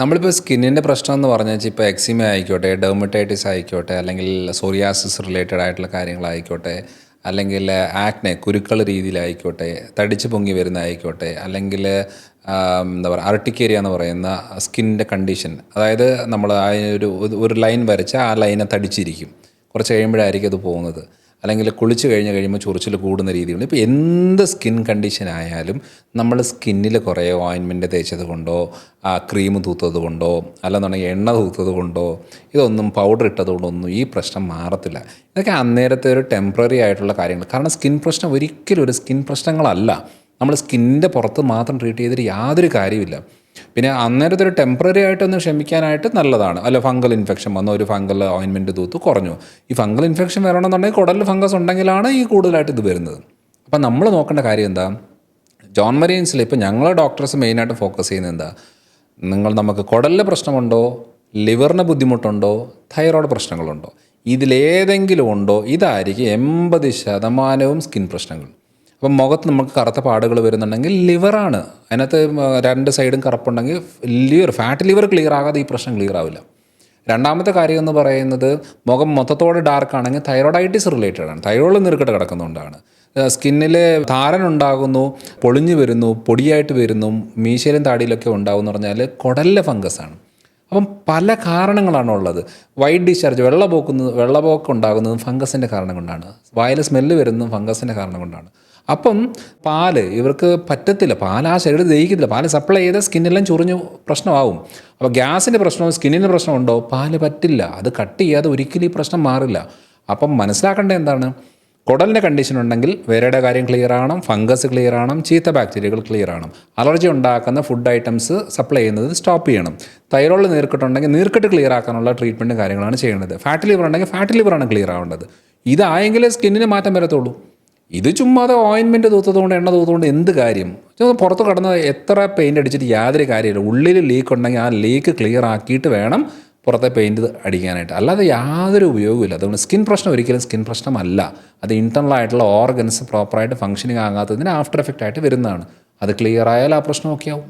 നമ്മളിപ്പോൾ സ്കിന്നിന്റെ പ്രശ്നം എന്ന് പറഞ്ഞു വെച്ചാൽ ഇപ്പോൾ എക്സിമ ആയിക്കോട്ടെ ഡെർമറ്റൈറ്റിസ് ആയിക്കോട്ടെ അല്ലെങ്കിൽ സോറിയാസിസ് റിലേറ്റഡ് ആയിട്ടുള്ള കാര്യങ്ങളായിക്കോട്ടെ അല്ലെങ്കിൽ ആക്നെ കുരുക്കൾ രീതിയിലായിക്കോട്ടെ തടിച്ച് പൊങ്ങി വരുന്നതായിക്കോട്ടെ അല്ലെങ്കിൽ എന്താ പറയുക അർട്ടിക്കേരിയ എന്ന് പറയുന്ന സ്കിന്നിന്റെ കണ്ടീഷൻ അതായത് നമ്മൾ ആ ഒരു ഒരു ലൈൻ വരച്ച് ആ ലൈനെ തടിച്ചിരിക്കും. കുറച്ച് കഴിയുമ്പോഴായിരിക്കും അത് പോകുന്നത്. അല്ലെങ്കിൽ കുളിച്ച് കഴിഞ്ഞ് കഴിയുമ്പോൾ ചൊറിച്ചിൽ കൂടുന്ന രീതിയുണ്ട്. ഇപ്പോൾ എന്ത് സ്കിൻ കണ്ടീഷൻ ആയാലും നമ്മൾ സ്കിന്നിൽ കുറേ ഓയിൻമെന്റ് തേച്ചത് കൊണ്ടോ ആ ക്രീം തൂത്തത് കൊണ്ടോ അല്ലെന്നുണ്ടെങ്കിൽ എണ്ണ തൂത്തത് കൊണ്ടോ ഇതൊന്നും പൗഡർ ഇട്ടത് കൊണ്ടൊന്നും ഈ പ്രശ്നം മാറത്തില്ല. ഇതൊക്കെ അന്നേരത്തെ ഒരു ടെമ്പററി ആയിട്ടുള്ള കാര്യങ്ങൾ. കാരണം സ്കിൻ പ്രശ്നം ഒരിക്കലും ഒരു സ്കിൻ പ്രശ്നങ്ങളല്ല. നമ്മൾ സ്കിന്നിന്റെ പുറത്ത് മാത്രം ട്രീറ്റ് ചെയ്തിട്ട് യാതൊരു കാര്യമില്ല പിന്നെ അന്നേരത്തെ ഒരു ടെമ്പററി ആയിട്ടൊന്ന് ക്ഷമിക്കാനായിട്ട് നല്ലതാണ്. അല്ല ഫംഗൽ ഇൻഫെക്ഷൻ വന്ന. ഒരു ഫംഗൽ ഓയിൻമെന്റ് തൂത്ത് കുറഞ്ഞു. ഈ ഫംഗൽ ഇൻഫെക്ഷൻ വരണമെന്നുണ്ടെങ്കിൽ കുടലിൽ ഫംഗസ് ഉണ്ടെങ്കിലാണ് ഈ കൂടുതലായിട്ട് ഇത് വരുന്നത്. അപ്പം നമ്മൾ നോക്കേണ്ട കാര്യം എന്താ? ജോൺ മരീൻസിൽ ഇപ്പോൾ ഞങ്ങളെ ഡോക്ടേഴ്സ് മെയിനായിട്ട് ഫോക്കസ് ചെയ്യുന്നത് എന്താ? നിങ്ങൾ നമുക്ക് കുടലിൽ പ്രശ്നമുണ്ടോ? ലിവറിന് ബുദ്ധിമുട്ടുണ്ടോ? തൈറോയ്ഡ് പ്രശ്നങ്ങളുണ്ടോ? ഇതിലേതെങ്കിലും ഉണ്ടോ? ഇതായിരിക്കും എൺപത് ശതമാനവും സ്കിൻ പ്രശ്നങ്ങൾ. അപ്പം മുഖത്ത് നമുക്ക് കറുത്ത പാടുകൾ വരുന്നുണ്ടെങ്കിൽ ലിവറാണ് അതിനകത്ത് രണ്ട് സൈഡും കറുപ്പുണ്ടെങ്കിൽ ലിവർ ഫാറ്റ് ലിവർ ക്ലിയർ ആകാതെ ഈ പ്രശ്നം ക്ലിയർ ആവില്ല. രണ്ടാമത്തെ കാര്യം എന്ന് പറയുന്നത് മുഖം മൊത്തത്തോടെ ഡാർക്ക് ആണെങ്കിൽ തൈറോയിഡൈറ്റിസ് റിലേറ്റഡ് ആണ്. തൈറോയ്ഡ് നീർക്കെട്ട് കിടക്കുന്നതുകൊണ്ടാണ് സ്കിന്നിൽ താരൻ ഉണ്ടാകുന്നു പൊളിഞ്ഞു വരുന്നു പൊടിയായിട്ട് വരുന്നു മീശയിലും താടിയിലൊക്കെ ഉണ്ടാകും എന്ന് പറഞ്ഞാൽ കുടലിലെ ഫംഗസാണ് അപ്പം പല കാരണങ്ങളാണ് ഉള്ളത്. വൈറ്റ് ഡിസ്ചാർജ് വെള്ളപോക്കുന്നത് വെള്ളപോക്കം ഉണ്ടാകുന്നതും ഫംഗസിന്റെ കാരണം കൊണ്ടാണ്. വായിൽ സ്മെല്ല് വരുന്നതും ഫംഗസിന്റെ കാരണം കൊണ്ടാണ്. അപ്പം പാൽ ഇവർക്ക് പറ്റത്തില്ല. പാൽ ആ ശരീരം ദഹിക്കത്തില്ല. പാൽ സപ്ലൈ ചെയ്താൽ സ്കിന്നെല്ലാം ചൊറിഞ്ഞ് പ്രശ്നമാവും. അപ്പോൾ ഗ്യാസിന്റെ പ്രശ്നമോ സ്കിന്നിന്റെ പ്രശ്നമുണ്ടോ പാൽ പറ്റില്ല. അത് കട്ട് ചെയ്യാതെ ഒരിക്കലും ഈ പ്രശ്നം മാറില്ല. അപ്പം മനസ്സിലാക്കേണ്ട എന്താണ്? കുടലിന്റെ കണ്ടീഷൻ ഉണ്ടെങ്കിൽ വേരയുടെ കാര്യം ക്ലിയർ ആവണം. ഫംഗസ് ക്ലിയർ ആവണം. ചീത്ത ബാക്ടീരിയകൾ ക്ലിയർ ആവണം. അലർജി ഉണ്ടാക്കുന്ന ഫുഡ് ഐറ്റംസ് സപ്ലൈ ചെയ്യുന്നത് സ്റ്റോപ്പ് ചെയ്യണം. തൈറോയ്ഡ് നീർക്കെട്ടുണ്ടെങ്കിൽ നീർക്കെട്ട് ക്ലിയർ ആക്കാനുള്ള ട്രീറ്റ്മെന്റ് കാര്യങ്ങളാണ് ചെയ്യേണ്ടത് ഫാറ്റ് ലിവർ ഉണ്ടെങ്കിൽ ഫാറ്റ് ലിവറാണ് ക്ലിയർ ആവേണ്ടത്. ഇതായെങ്കിലേ സ്കിന്നിന് മാറ്റം വരത്തുള്ളൂ. ഇത് ചുമ്മാതെ ഓയിൻമെന്റ് തൂത്തതുകൊണ്ട് എണ്ണ തൂത്തതുകൊണ്ട് എന്ത് കാര്യം? പുറത്ത് കടന്ന് എത്ര പെയിന്റ് അടിച്ചിട്ട് യാതൊരു കാര്യമില്ല. ഉള്ളിൽ ലീക്ക് ഉണ്ടെങ്കിൽ ആ ലീക്ക് ക്ലിയർ ആക്കിയിട്ട് വേണം പുറത്തെ പെയിന്റ് അടിക്കാനായിട്ട്. അല്ലാതെ യാതൊരു ഉപയോഗമില്ല അതുകൊണ്ട് സ്കിൻ പ്രശ്നം ഒരിക്കലും സ്കിൻ പ്രശ്നമല്ല. അത് ഇന്റർണൽ ആയിട്ടുള്ള ഓർഗൻസ് പ്രോപ്പറായിട്ട് ഫങ്ഷനിങ് ആകാത്തതിന് ആഫ്റ്റർ എഫക്റ്റ് ആയിട്ട് വരുന്നതാണ്. അത് ക്ലിയർ ആയാൽ ആ പ്രശ്നം ഓക്കെ ആവും.